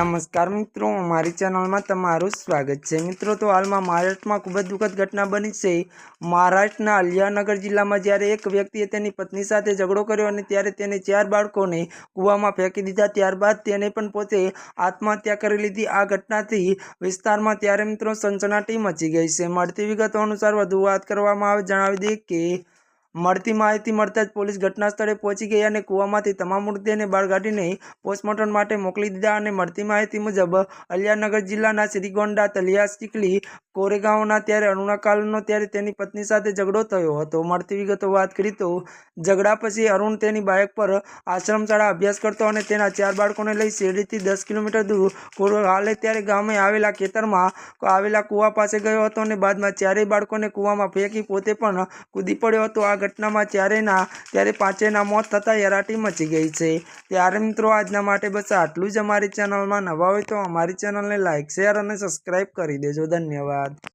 નમસ્કાર મિત્રો, મારી ચેનલમાં તમારું સ્વાગત છે. મિત્રો, તો હાલમાં મહારાષ્ટ્રમાં ખૂબ જ દુઃખદ ઘટના બની છે. મહારાષ્ટ્રના અલિયાનગર જિલ્લામાં જ્યારે એક વ્યક્તિએ તેની પત્ની સાથે ઝઘડો કર્યો અને ત્યારે તેને ચાર બાળકોને કૂવામાં ફેંકી દીધા, ત્યારબાદ તેને પણ પોતે આત્મહત્યા કરી લીધી. આ ઘટનાથી વિસ્તારમાં ત્યારે મિત્રો સનસનાટી મચી ગઈ છે. મળતી વિગતો અનુસાર વધુ વાત કરવામાં આવે, જણાવી દઈએ કે મળતી માહિતી મળતા જ પોલીસ ઘટના સ્થળે પહોંચી ગઈ અને કૂવામાંથી તમામ મૃતદેહને બહાર કાઢીને પોસ્ટમોર્ટમ માટે મોકલી દીધા. અને મળતી માહિતી મુજબ અલિયાનગર જિલ્લાના શ્રીગોંડા તલિયા ચીખલી કોરેગાંવના ત્યારે અરુણાકાલનો ત્યારે તેની પત્ની સાથે ઝઘડો થયો હતો. મળતી વિગતો વાત કરી તો, ઝઘડા પછી અરુણ તેની બાઇક પર આશ્રમ શાળા અભ્યાસ કરતો અને તેના ચાર બાળકોને લઈ શેરડીથી દસ કિલોમીટર દૂર કોરો હાલે ત્યારે ગામે આવેલા ખેતરમાં આવેલા કૂવા પાસે ગયો હતો અને બાદમાં ચારેય બાળકોને કૂવામાં ફેંકી પોતે પણ કૂદી પડ્યો હતો. આ ઘટનામાં ચારેયના, ત્યારે પાંચેયના મોત થતાં યરાટી મચી ગઈ છે. ત્યારે મિત્રો, આજના માટે બસ આટલું જ. અમારી ચેનલમાં નવા હોય તો અમારી ચેનલને લાઇક શેર અને સબસ્ક્રાઈબ કરી દેજો. ધન્યવાદ. धन्यवाद